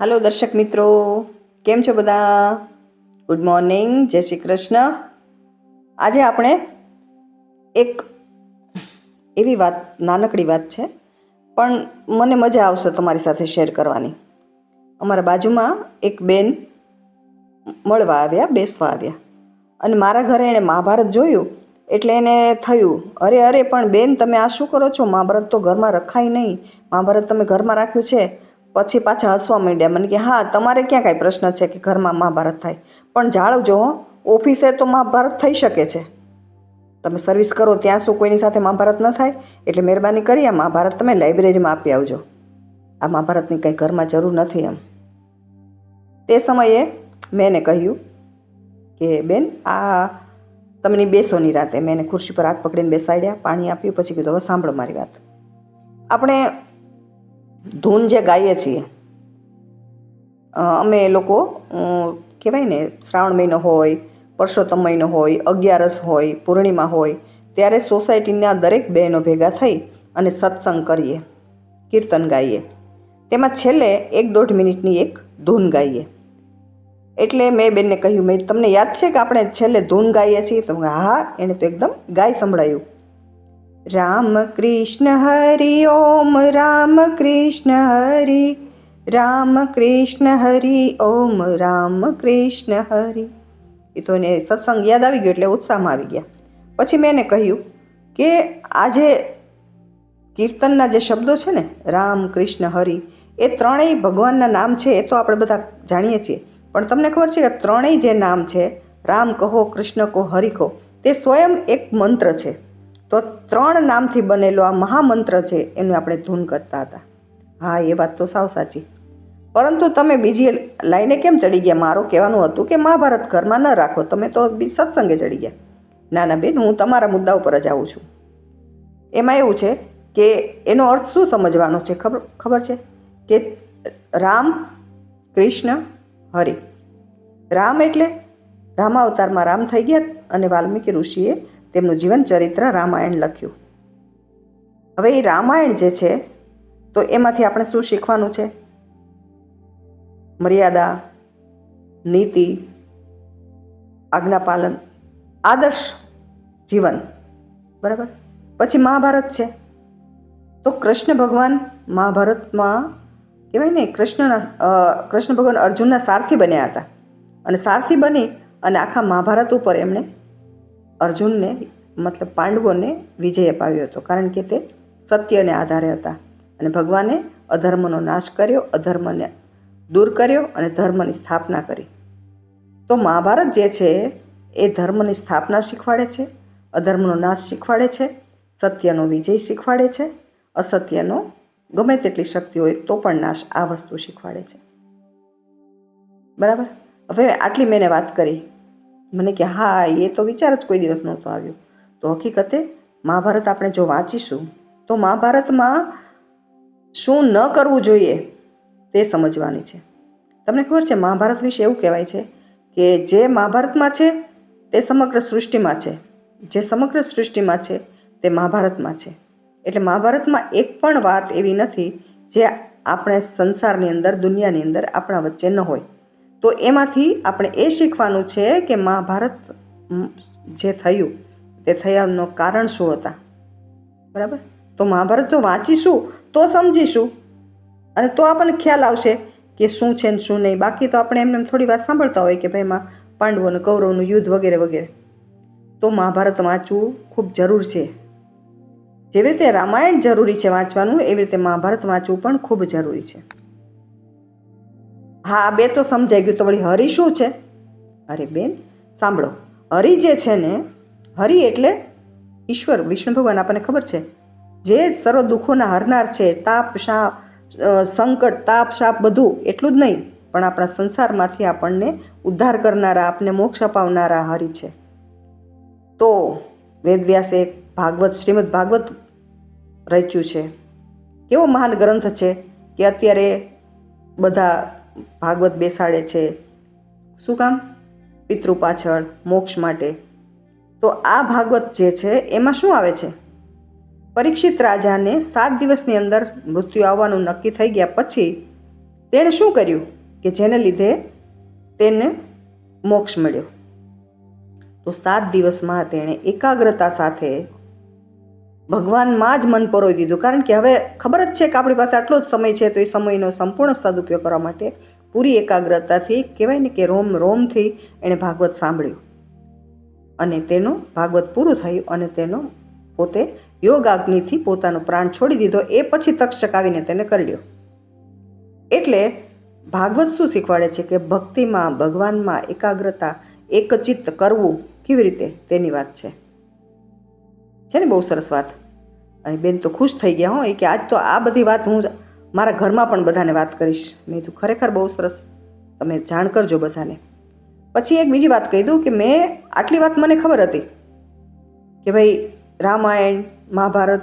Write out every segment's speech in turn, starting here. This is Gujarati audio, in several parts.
હાલો દર્શક મિત્રો. કેમ છો બધા? ગુડ મોર્નિંગ જય શ્રી કૃષ્ણ. આજે આપણે એક એવી વાત, નાનકડી વાત છે, પણ મને મજા આવશે તમારી સાથે શેર કરવાની. અમારા બાજુમાં એક બેન મળવા આવ્યા, બેસવા આવ્યા. અને મારા ઘરે એણે મહાભારત જોયું, એટલે એને થયું, અરે અરે, પણ બેન, તમે આ શું કરો છો? મહાભારત તો ઘરમાં રખાય નહીં. મહાભારત તમે ઘરમાં રાખ્યું છે. પછી પાછા હસવા માંડ્યા. મને કે, હા, તમારે ક્યાં કાંઈ પ્રશ્ન છે કે ઘરમાં મહાભારત થાય? પણ જાળવજો ઓફિસે તો મહાભારત થઈ શકે છે. તમે સર્વિસ કરો ત્યાં શું કોઈની સાથે મહાભારત ન થાય? એટલે મહેરબાની કરી આ મહાભારત તમે લાઇબ્રેરીમાં આપી આવજો. આ મહાભારતની કંઈ ઘરમાં જરૂર નથી એમ. તે સમયે મેં એને કહ્યું કે, બેન, આ તમને બેસોની રાતે. મેં એને ખુરશી પર હાથ પકડીને બેસાડ્યા, પાણી આપ્યું, પછી કીધું, હવે સાંભળો મારી વાત. આપણે ધૂન જે ગાઈએ છીએ અમે લોકો કહેવાય ને, શ્રાવણ મહિનો હોય, પરસોત્તમ મહિનો હોય, અગિયારસ હોય, પૂર્ણિમા હોય, ત્યારે સોસાયટીના દરેક બહેનો ભેગા થઈ અને સત્સંગ કરીએ, કીર્તન ગાઈએ. તેમાં છેલ્લે એક દોઢ મિનિટની એક ધૂન ગાઈએ. એટલે મેં બેનને કહ્યું, મેં, તમને યાદ છે કે આપણે છેલ્લે ધૂન ગાઈએ છીએ? તો હા એણે તો એકદમ ગાય સંભળાયું. રામ કૃષ્ણ હરિ ઓમ, રામ કૃષ્ણ હરિ, રામ કૃષ્ણ હરિ ઓમ, રામ કૃષ્ણ હરિ. એ તો એને સત્સંગ યાદ આવી ગયો એટલે ઉત્સાહમાં આવી ગયા. પછી મેં એને કહ્યું કે આજે કીર્તનના જે શબ્દો છે ને, રામ કૃષ્ણ હરિ, એ ત્રણેય ભગવાનના નામ છે એ તો આપણે બધા જાણીએ છીએ. પણ તમને ખબર છે કે ત્રણેય જે નામ છે, રામ કહો, કૃષ્ણ કહો, હરિ કહો, તે સ્વયં એક મંત્ર છે. તો ત્રણ નામથી બનેલો આ મહામંત્ર છે, એનું આપણે ધૂન કરતા હતા. હા, એ વાત તો સાવ સાચી. પરંતુ તમે બીજી લાઈને કેમ ચડી ગયા? મારું કહેવાનું હતું કે મહાભારત ઘરમાં ન રાખો, તમે તો સત્સંગે ચડી ગયા. ના ના, બેન, હું તમારા મુદ્દા ઉપર જ આવું છું. એમાં એવું છે કે એનો અર્થ શું સમજવાનો છે? ખબર ખબર છે? કે રામ, કૃષ્ણ, હરિ. રામ એટલે રામાવતારમાં રામ થઈ ગયા અને વાલ્મીકી ઋષિએ તેમનું જીવન ચરિત્ર રામાયણ લખ્યું. હવે એ રામાયણ જે છે, તો એમાંથી આપણે શું શીખવાનું છે? મર્યાદા, નીતિ, આજ્ઞાપાલન, આદર્શ જીવન. બરાબર? પછી મહાભારત છે. તો કૃષ્ણ ભગવાન મહાભારતમાં કહેવાય ને, કૃષ્ણના કૃષ્ણ ભગવાન અર્જુનના સારથી બન્યા હતા. અને સારથી બની અને આખા મહાભારત ઉપર એમણે અર્જુનને, મતલબ પાંડવોને વિજય અપાવ્યો હતો. કારણ કે તે સત્યને આધારે હતા. અને ભગવાને અધર્મનો નાશ કર્યો, અધર્મને દૂર કર્યો અને ધર્મની સ્થાપના કરી. તો મહાભારત જે છે, એ ધર્મની સ્થાપના શીખવાડે છે, અધર્મનો નાશ શીખવાડે છે, સત્યનો વિજય શીખવાડે છે, અસત્યનો ગમે તેટલી શક્તિ હોય તો પણ નાશ આ વસ્તુ શીખવાડે છે. બરાબર? હવે આટલી મેં વાત કરી. મને કે, હા, એ તો વિચાર જ કોઈ દિવસ નહોતો આવ્યો. તો હકીકતે મહાભારત આપણે જો વાંચીશું, તો મહાભારતમાં શું ન કરવું જોઈએ તે સમજવાની છે. તમને ખબર છે, મહાભારત વિશે એવું કહેવાય છે કે જે મહાભારતમાં છે, તે સમગ્ર સૃષ્ટિમાં છે. જે સમગ્ર સૃષ્ટિમાં છે, તે મહાભારતમાં છે. એટલે મહાભારતમાં એક પણ વાત એવી નથી જે આપણે સંસારની અંદર, દુનિયાની અંદર આપણા વચ્ચે ન હોય. તો એમાંથી આપણે એ શીખવાનું છે કે મહાભારત જે થયું, તે થયાનું કારણ શું હતા? બરાબર? તો મહાભારત જો વાંચીશું, તો સમજીશું. અને તો આપણને ખ્યાલ આવશે કે શું છે ને શું નહીં. બાકી તો આપણે એમને થોડી વાર સાંભળતા હોય કે ભાઈ એમાં પાંડવો અને કૌરવનું યુદ્ધ વગેરે વગેરે. તો મહાભારત વાંચવું ખૂબ જરૂર છે. જેવી રીતે રામાયણ જરૂરી છે વાંચવાનું, એવી રીતે મહાભારત વાંચવું પણ ખૂબ જરૂરી છે. હા, બે તો સમજાઈ ગયું. તો વળી હરિ શું છે? અરે બેન, સાંભળો. હરિ જે છે ને, હરિ એટલે ઈશ્વર, વિષ્ણુ ભગવાન આપણને ખબર છે. જે સર્વ દુઃખોના હરનાર છે, તાપ, શાપ સંકટ, તાપ, શાપ બધું એટલું જ નહીં, પણ આપણા સંસારમાંથી આપણને ઉદ્ધાર કરનારા, આપને મોક્ષ અપાવનારા હરિ છે. તો વેદવ્યાસે ભાગવત, શ્રીમદ ભાગવત રચ્યું છે. કેવો મહાન ગ્રંથ છે કે અત્યારે બધા ભાગવત બેસાડે છે. શું કામ? પિતૃ પાછળ, મોક્ષ માટે. તો આ ભાગવત જે છે, એમાં શું આવે છે? પરીક્ષિત રાજાને સાત દિવસની અંદર મૃત્યુ આવવાનું નક્કી થઈ ગયા પછી તેણે શું કર્યું? કે જેને લીધે તેને મોક્ષ મળ્યો. તો સાત દિવસમાં તેણે એકાગ્રતા સાથે ભગવાનમાં જ મન પરોવી દીધું. કારણ કે હવે ખબર જ છે કે આપણી પાસે આટલો જ સમય છે, તો એ સમયનો સંપૂર્ણ સદુપયોગ કરવા માટે પૂરી એકાગ્રતાથી કહેવાય ને કે રોમ, રોમથી એણે ભાગવત સાંભળ્યું. અને તેનું ભાગવત પૂરું થયું અને તેનો પોતે યોગ આગ્નિથી પોતાનો પ્રાણ છોડી દીધો. એ પછી તક્ષક આવીને તેને કરડ્યો એટલે ભાગવત શું શીખવાડે છે કે ભક્તિમાં, ભગવાનમાં એકાગ્રતા, એકચિત્ત કરવું કેવી રીતે? તેની વાત છે. છે ને બહુ સરસ વાત? અહીં બેન તો ખુશ થઈ ગયા હો, એ કે આજ તો આ બધી વાત હું મારા ઘરમાં પણ બધાને વાત કરીશ. મેં કીધું, ખરેખર બહુ સરસ. તમે જાણ કરજો બધાને. પછી એક બીજી વાત કહી દઉં કે મેં આટલી વાત મને ખબર હતી કે ભાઈ રામાયણ, મહાભારત,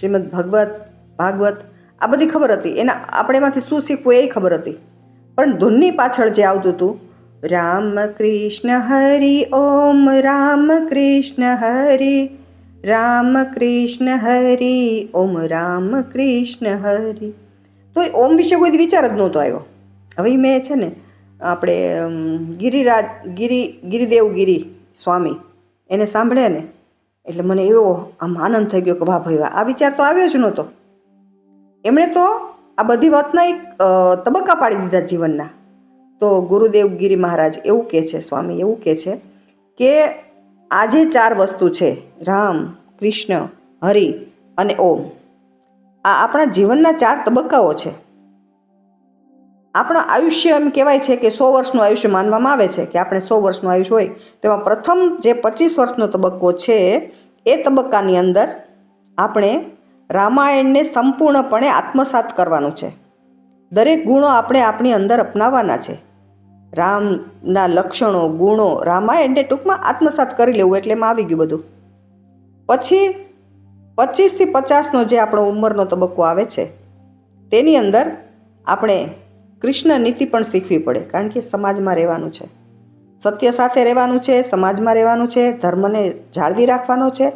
શ્રીમદ ભગવત, ભાગવત, આ બધી ખબર હતી. એના આપણે એમાંથી શું શીખવું એ ખબર હતી. પણ ધૂનની પાછળ જે આવતું હતું, રામ કૃષ્ણ હરિ ઓમ, રામ કૃષ્ણ હરિ, રામ કૃષ્ણ હરિ ઓમ, રામ કૃષ્ણ હરિ. તો એ ઓમ વિશે કોઈ વિચાર જ નહોતો આવ્યો. હવે મેં છે ને, આપણે ગિરિરાજ, ગિરિ, ગિરિદેવ ગિરી સ્વામી, એને સાંભળ્યા ને, એટલે મને એવો આમ આનંદ થઈ ગયો કે વાહ ભાઈ આ વિચાર તો આવ્યો જ નહોતો. એમણે તો આ બધી વાતના એક તબક્કા પાડી દીધા જીવનના. તો ગુરુદેવ ગિરી મહારાજ એવું કહે છે, સ્વામી એવું કહે છે કે આજે ચાર વસ્તુ છે, રામ, કૃષ્ણ, હરિ અને ઓમ આ આપણા જીવનના ચાર તબક્કાઓ છે. આપણા આયુષ્ય એમ કહેવાય છે કે સો વર્ષનું આયુષ્ય માનવામાં આવે છે કે આપણે સો વર્ષનું આયુષ્ય હોય. તેમાં પ્રથમ જે પચીસ વર્ષનો તબક્કો છે, એ તબક્કાની અંદર આપણે રામાયણને સંપૂર્ણપણે આત્મસાત કરવાનું છે. દરેક ગુણો આપણે આપણી અંદર અપનાવવાના છે. રામના લક્ષણો, ગુણો રામાયણને ટૂંકમાં આત્મસાત કરી લેવું એટલે એમાં આવી ગયું બધું. પછી પચીસથી પચાસનો જે આપણો ઉંમરનો તબક્કો આવે છે, તેની અંદર આપણે કૃષ્ણ નીતિ પણ શીખવી પડે, કારણ કે સમાજમાં રહેવાનું છે. સત્ય સાથે રહેવાનું છે, સમાજમાં રહેવાનું છે, ધર્મને જાળવી રાખવાનો છે,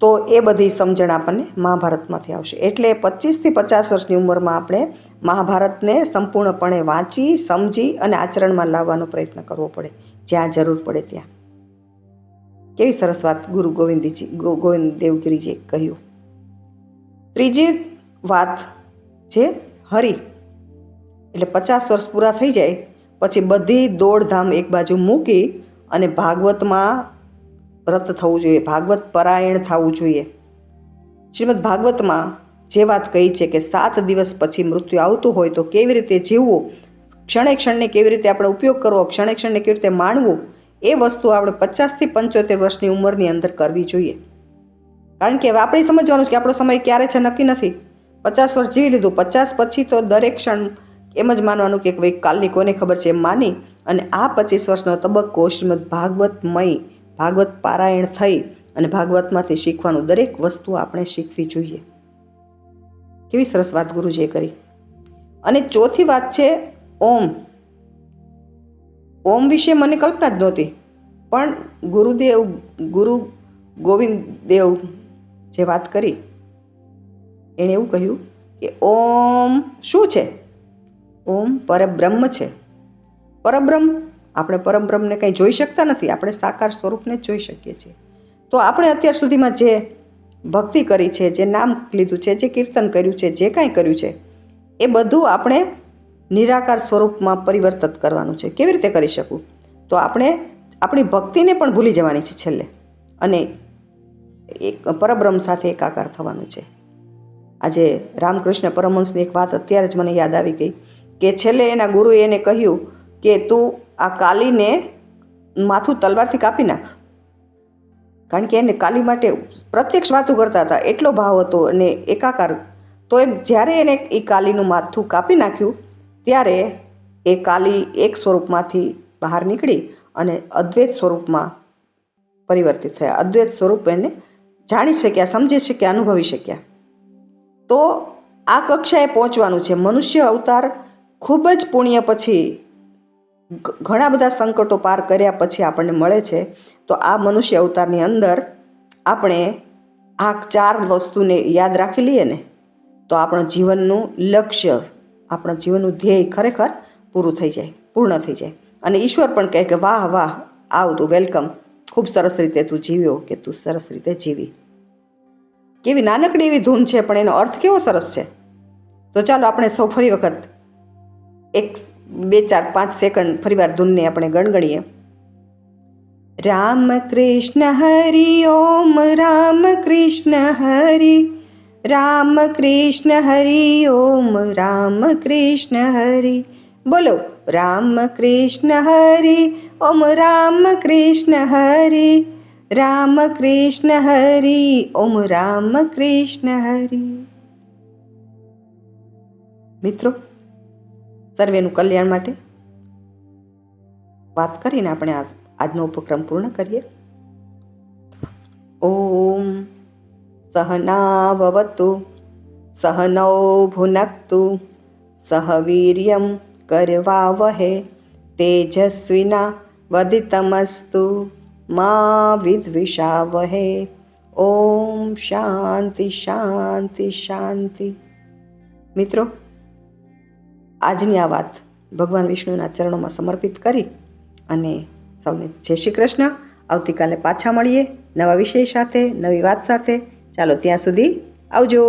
તો એ બધી સમજણ આપણને મહાભારતમાંથી આવશે. એટલે પચીસથી પચાસ વર્ષની ઉંમરમાં આપણે મહાભારતને સંપૂર્ણપણે વાંચી, સમજી અને આચરણમાં લાવવાનો પ્રયત્ન કરવો પડે, જ્યાં જરૂર પડે ત્યાં. કેવી સરસ વાત ગુરુ ગોવિંદજી ગોવિંદ દેવગીરીજીએ કહ્યું. ત્રીજી વાત છે હરિ. એટલે પચાસ વર્ષ પૂરા થઈ જાય, પછી બધી દોડધામ એક બાજુ મૂકી અને ભાગવતમાં વ્રત થવું જોઈએ, ભાગવત પરાયણ થવું જોઈએ. શ્રીમદ ભાગવતમાં જે વાત કહી છે કે સાત દિવસ પછી મૃત્યુ આવતું હોય તો કેવી રીતે જીવવું ક્ષણે ક્ષણને કેવી રીતે આપણે ઉપયોગ કરવો ક્ષણે ક્ષણને કેવી રીતે માણવું એ વસ્તુ આપણે પચાસથી પંચોતેર વર્ષની ઉંમરની અંદર કરવી જોઈએ. કારણ કે હવે આપણે સમજવાનું છે કે આપણો સમય ક્યારે છે, નક્કી નથી. પચાસ વર્ષ જીવી લીધું, પચાસ પછી તો દરેક ક્ષણ એમ જ માનવાનું કે ભાઈ કાલની કોને ખબર છે એમ માની અને આ પચીસ વર્ષનો તબક્કો શ્રીમદ ભાગવતમય, ભાગવત પારાયણ થઈ અને ભાગવતમાંથી શીખવાનું દરેક વસ્તુ આપણે શીખવી જોઈએ. કેવી સરસ વાત ગુરુજીએ કરી. અને ચોથી વાત છે, ઓમ. ઓમ વિશે મને કલ્પના જ નહોતી. પણ ગુરુદેવ, ગુરુ ગોવિંદ દેવ જે વાત કરી, એણે એવું કહ્યું કે ઓમ શું છે? ઓમ પરબ્રહ્મ છે. પરબ્રહ્મ આપણે પરબ્રહ્મને કંઈ જોઈ શકતા નથી, આપણે સાકાર સ્વરૂપને જોઈ શકીએ છીએ. તો આપણે અત્યાર સુધીમાં જે ભક્તિ કરી છે, જે નામ લીધું છે, જે કીર્તન કર્યું છે, જે કાંઈ કર્યું છે, એ બધું આપણે નિરાકાર સ્વરૂપમાં પરિવર્તિત કરવાનું છે. કેવી રીતે કરી શકું? તો આપણે આપણી ભક્તિને પણ ભૂલી જવાની છે છેલ્લે. અને એક પરબ્રહ્મ સાથે એકાકાર થવાનું છે. આજે રામકૃષ્ણ પરમહંસની એક વાત અત્યારે જ મને યાદ આવી ગઈ કે છેલ્લે એના ગુરુએ એને કહ્યું કે, તું આ કાલીને માથું તલવારથી કાપી નાખ. કારણ કે એને કાલી માટે પ્રત્યક્ષ વાતો કરતા હતા. એટલો ભાવ હતો અને એકાકાર. તો એમ જ્યારે એને એ કાલીનું માથું કાપી નાખ્યું ત્યારે એ કાલી એક સ્વરૂપમાંથી બહાર નીકળી અને અદ્વૈત સ્વરૂપમાં પરિવર્તિત થયા. અદ્વૈત સ્વરૂપ એને જાણી શક્યા, સમજી શક્યા, અનુભવી શક્યા. તો આ કક્ષાએ પહોંચવાનું છે. મનુષ્ય અવતાર ખૂબ જ પુણ્ય પછી ઘણા બધા સંકટો પાર કર્યા પછી આપણને મળે છે. તો આ મનુષ્ય અવતારની અંદર આપણે આ ચાર વસ્તુને યાદ રાખી લઈએ ને, તો આપણું જીવનનું લક્ષ્ય આપણા જીવનનું ધ્યેય ખરેખર પૂરું થઈ જાય, પૂર્ણ થઈ જાય. અને ઈશ્વર પણ કહે કે, વાહ વાહ, આવ તું, વેલકમ. ખૂબ સરસ રીતે તું જીવ્યો કે તું સરસ રીતે જીવી. કેવી નાનકડી એવી ધૂન છે, પણ એનો અર્થ કેવો સરસ છે? તો ચાલો આપણે સૌ ફરી વખત એક, બે, ચાર, પાંચ સેકન્ડ ફરીવાર ધૂનને આપણે ગણગણીએ. રામ કૃષ્ણ હરિ, ઓમ રામ કૃષ્ણ હરિ. રામ કૃષ્ણ હરિ, ઓમ રામ કૃષ્ણ હરિ. બોલો રામ કૃષ્ણ હરિ, ઓમ રામ કૃષ્ણ હરિ. રામ કૃષ્ણ હરિ, ઓમ રામ કૃષ્ણ હરિ. મિત્રો, સર્વેનું કલ્યાણ માટે વાત કરીને આપણે આજનો ઉપક્રમ પૂર્ણ કરીએ. ઓમ સહનાવવતુ सहनौ भुनक्तु, सह वीर्यं कर्वावहे તેજસ્વિના વદિતમસ્તુ મા વિદ્વિષાવહે ઓમ શાંતિ શાંતિ શાંતિ મિત્રો આજની આ વાત ભગવાન વિષ્ણુના ચરણોમાં સમર્પિત કરી અને સૌને જય શ્રી કૃષ્ણ. આવતીકાલે પાછા મળીએ નવા વિષય સાથે, નવી વાત સાથે. ચાલો ત્યાં સુધી આવજો.